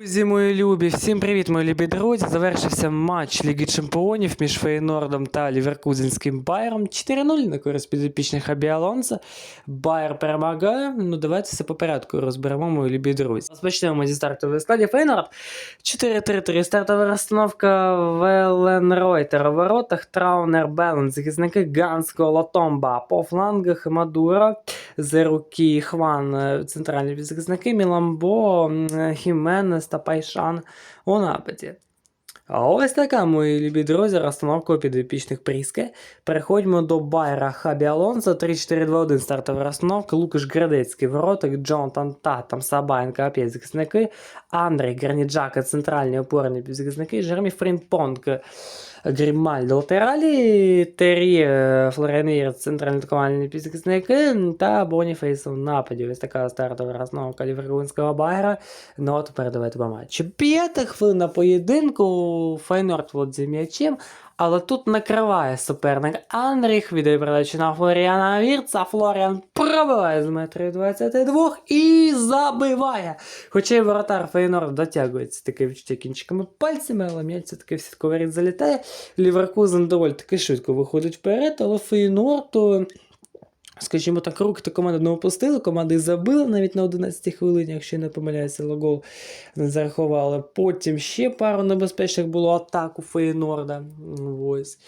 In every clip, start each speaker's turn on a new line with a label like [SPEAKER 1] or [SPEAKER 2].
[SPEAKER 1] Друзі, любі, всім привіт, мої любі друзі. Завершився матч Ліги Чемпіонів між Фейнордом та Ліверкузенським Байером. 4-0 на користь підопічних Абіалонса. Байер перемагає. Ну, давайте все по порядку розберемо, мої любі друзі. Розпочнемо зі стартової складі. Фейнорд 4-3-3. Стартова розстановка Веленройтер у воротах, Траунер, Белен, захисники Ганско, Латомба, по флангах Мадура, Зерукі, Хван, е, центральні захисники, Міламбо, Хіменес та Пайшан у нападі. А ось така, мої любі друзі, розстановка підопічних Пріски. Переходимо до Байра Хабі Алонсо, 3-4-2-1 стартова розстановка, Лукаш Градецький, вороток, Джонатан Татам, Сабайнка, опять захисники, Андрій Граніджака, центральні опорні півзахисники, Жеремі Фрімпонг, Грімальдо латералі, Террі Флоренір, центральні атакувальні півзахисники та Боніфейс у нападі. Ось така стартова розновка Ліверпульського Байера. Ну а тепер давайте по матчу. П'ята хвилина поєдинку, Фейнорд володіє м'ячем, але тут накриває суперник Анріх, віддає на Флоріана Вірца, Флоріан пробиває з метрів 22 і забиває. Хоча й воротар Фейнор дотягується таке відчуття кінчиками пальцями, але м'яч все-таки в сітковий рід залітає. Ліверкузен доволі таки швидко виходить вперед, але Фейнор то, скажімо так, руки то команда не опустили, команда і забила навіть на 11 хвилині, якщо не помиляюся, але гол не зарахували. Потім ще пару небезпечних було атак у Фейнорда. Ось.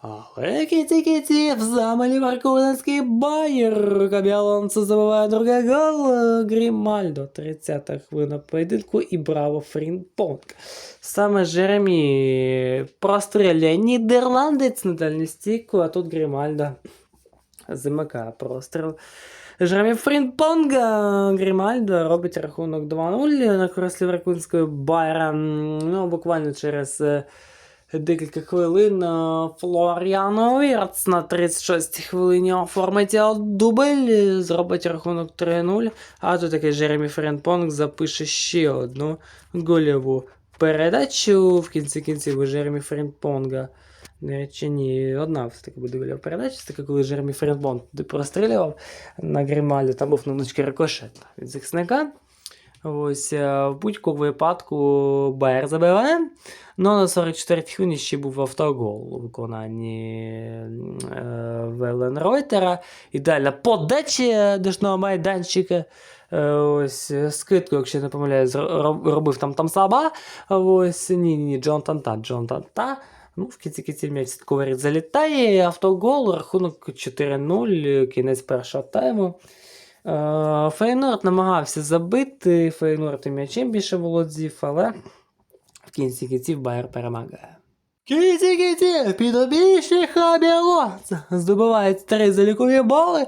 [SPEAKER 1] Але кіті-кіті, в саме Ліверкузенський Байер. Кабіалонсо забиває другий гол. Грімальдо, 30-та хвилина поєдинку і браво Фрінпонг. Саме Жеремі простріляє нідерландець на дальню стійку, а тут Грімальдо замикає простріл. Жеремі Фрінпонга Грімальдо робить рахунок 2-0 на користь Ліверкузенської Байера. Ну, буквально через е, декілька хвилин е, Флоріано Вірц на 36 хвилині оформить дубль, зробить рахунок 3-0. А тут такий Жеремі Френпонг запише ще одну гольову передачу. В кінці кінців у Жеремі Френпонга. До речі, ні, одна все-таки буде передача. Це таке, коли Жеремі Френпонг туди прострілював на Грімалі, там був невеличкий рикошет від захисника. Ось е, в будь-якому випадку Байер забиває. Ну, на 44 хвилині ще був автогол у виконанні е, Веленройтера. Ідеальна подача дошного майданчика. Е, ось скидку, якщо не помиляюсь, робив там там Саба. Ось ні, ні, ні, Джон Танта, Джон Танта. Ну, в кінці кінців м'яч сітковий залітає, автогол, рахунок 4-0, кінець першого тайму. Е, Фейнорд намагався забити, Фейнорд і м'ячем більше володів, але в кінці кінців Байер перемагає. Кіті кіті, підобічні Хабіалонса здобувають три залікові бали.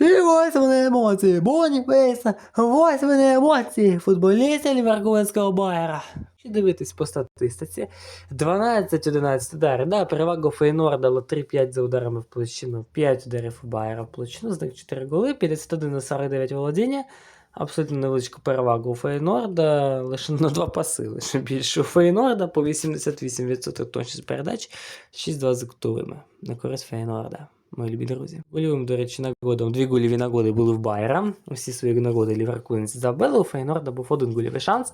[SPEAKER 1] І ось вони емоції. Боніфейса, ось вони емоції футболістів Ліверкузенського Байера. Якщо дивитись по статистиці, 12-11 ударів. Да, перевага Фейнорда, але 3-5 за ударами в площину, 5 ударів у Байера в площину, з них 4 голи, 51 на 49 володіння. Абсолютно невеличку перевагу у Фейнорда, лише на 2 паси, лише більше у Фейнорда по 88% точність передач, 6-2 з на користь Фейнорда. Мої любі друзі. Гольовим, до речі, нагодом. Дві гольові нагоди були в Байера. Усі свої нагоди ліверкузенці забили. У Фейнорда був один гольовий шанс.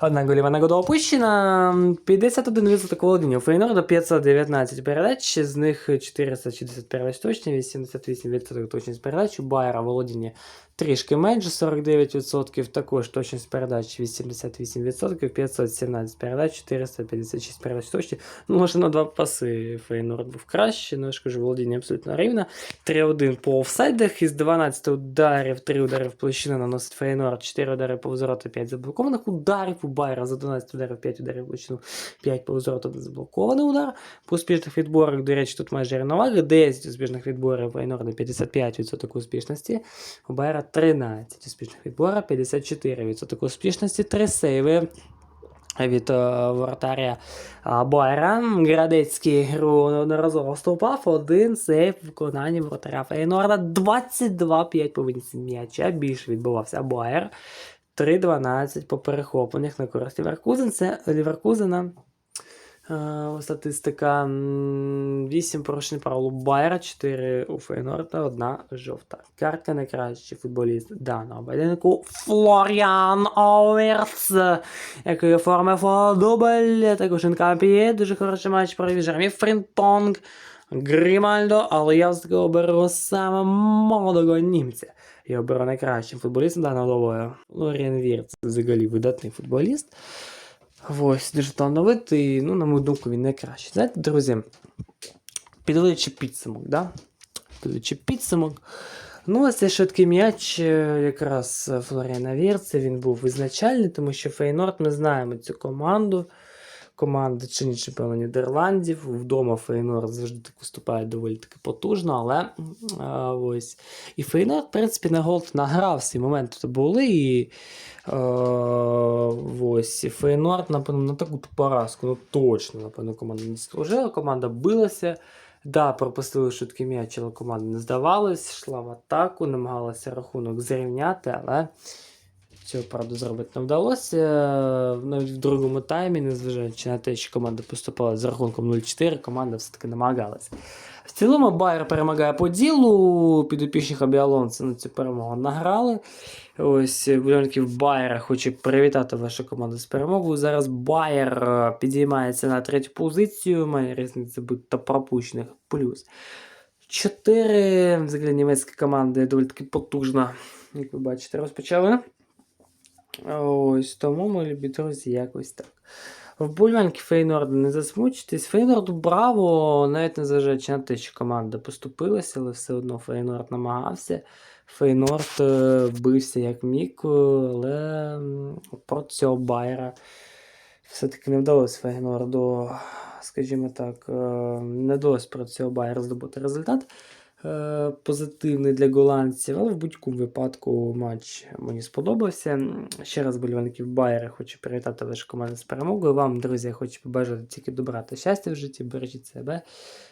[SPEAKER 1] Одна гольова нагода опущена. 51% володіння. У Фейнорда 519 передач, з них 460 передач точні, 88% точність передач. У Байера володіння трішки менше, 49%. Також точність передач 88%, 517 передач, 456 передач точні. Ну, лише на два паси Фейнорд був краще, ну я ж кажу, володіння абсолютно рівне. 3-1 по офсайдах, із 12 ударів, 3 удари в площину наносить Фейнорд, 4 удари по взвороти, 5 заблокованих ударів у Байера, з 11 ударів, 5 ударів в площину, 5 по взвороти, 1 заблокований удар. По успішних відборах, до речі, тут майже рівноваги, 10 успішних відборів Фейнорда, 55% успішності, у Байера 13 успішних відборів, 54% успішності, 3 сейви від е, воротаря е, Байера. Градецький гру неодноразово вступав. Один сейв в виконанні воротаря Фейнорда. 22-5 по винесенню м'яча. Більше відбувався Байер. 3-12 по перехопленнях на користь Ліверкузен. Це Ліверкузена. Е, Статистика 8 порушень правил у Байера, 4 у Фейнорда, 1 жовта. Картка найкращий футболіст даного поєдинку Флоріан Оверц, який оформив дубль. Також Інкапіє, дуже хороший матч провів Жермі Фрінтонг, Грімальдо, але я все-таки оберу саме молодого німця. Я оберу найкращим футболістом даного добою. Лоріан Вірц, взагалі видатний футболіст. Ось, дуже талановитий, ну, на мою думку, він найкращий. Знаєте, друзі, підводячи підсумок, да? Підводячи підсумок. Ну, ось цей швидкий м'яч е, якраз Флоріана Вірце, він був визначальний, тому що Фейнорд, ми знаємо цю команду. Команда чинить чемпіона Нідерландів. Вдома Фейнорд завжди так виступає доволі таки потужно, але а, ось. І Фейнорд, в принципі, на гол награв свій момент тут були. І а, ось. І Фейнорд, напевно, на таку поразку, ну точно, напевно, команда не служила. Команда билася. Да, пропустили швидкий м'яч, але команда не здавалась, йшла в атаку, намагалася рахунок зрівняти, але цього, правда, зробити не вдалося. Навіть в другому таймі, незважаючи на те, що команда поступала з рахунком 0-4, команда все-таки намагалася. В цілому Байер перемагає по ділу. Підопічних Абіалонса на цю перемогу награли. Ось вболівальників Байера хочу привітати вашу команду з перемогою. Зараз Байер е, підіймається на третю позицію, має різниця бути та пропущених плюс. Чотири взагалі німецькі команди доволі таки потужно, як ви бачите, розпочали. Ось тому, мої любі друзі, якось так. В Вболівальники Фейнорда не засмучитесь. Фейнорду браво, навіть незважаючи на те, що команда поступилася, але все одно Фейнорд намагався. Фейнорд е, бився як міг, е, але проти цього Байера все-таки не вдалося Фейнорду, скажімо так, е, не вдалося проти цього Байера здобути результат позитивний для голландців, але в будь-якому випадку матч мені сподобався. Ще раз болівальників Байера хочу привітати вашу команду з перемогою. Вам, друзі, хочу побажати тільки добра та щастя в житті. Бережіть себе.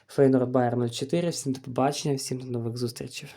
[SPEAKER 1] Фейнорд Байер 04. Всім до побачення, всім до нових зустрічей.